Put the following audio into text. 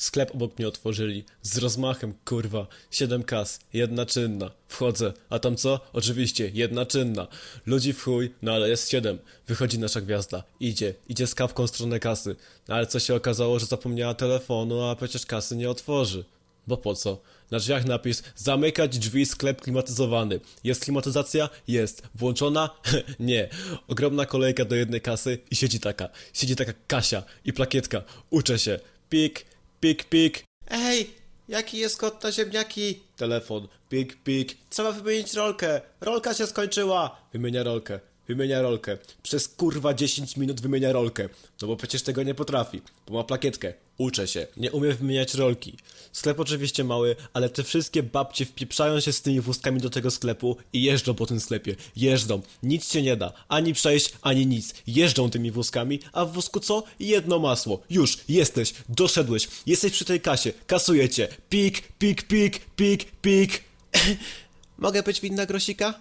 Sklep obok mnie otworzyli. Z rozmachem, kurwa. Siedem kas. Jedna czynna. Wchodzę. A tam co? Oczywiście, jedna czynna. Ludzi w chuj, no ale jest siedem. Wychodzi nasza gwiazda. Idzie. Idzie z kawką w stronę kasy. No ale co się okazało, że zapomniała telefonu, a przecież kasy nie otworzy. Bo po co? Na drzwiach napis Zamykać drzwi, sklep klimatyzowany. Jest klimatyzacja? Jest. Włączona? nie. Ogromna kolejka do jednej kasy i siedzi taka. Siedzi taka Kasia i plakietka. Uczę się. Pik, pik, pik. Ej, jaki jest kod na ziemniaki? Telefon. Pik, pik. Trzeba wymienić rolkę. Rolka się skończyła. Wymienia rolkę. Wymienia rolkę. Przez kurwa 10 minut wymienia rolkę. No bo przecież tego nie potrafi. Bo ma plakietkę. Uczę się. Nie umiem wymieniać rolki. Sklep oczywiście mały, ale te wszystkie babcie wpieprzają się z tymi wózkami do tego sklepu i jeżdżą po tym sklepie. Jeżdżą. Nic się nie da. Ani przejść, ani nic. Jeżdżą tymi wózkami, a w wózku co? Jedno masło. Już. Jesteś. Doszedłeś. Jesteś przy tej kasie. Kasujecie. Pik, pik, pik, pik, pik. Mogę być winna grosika?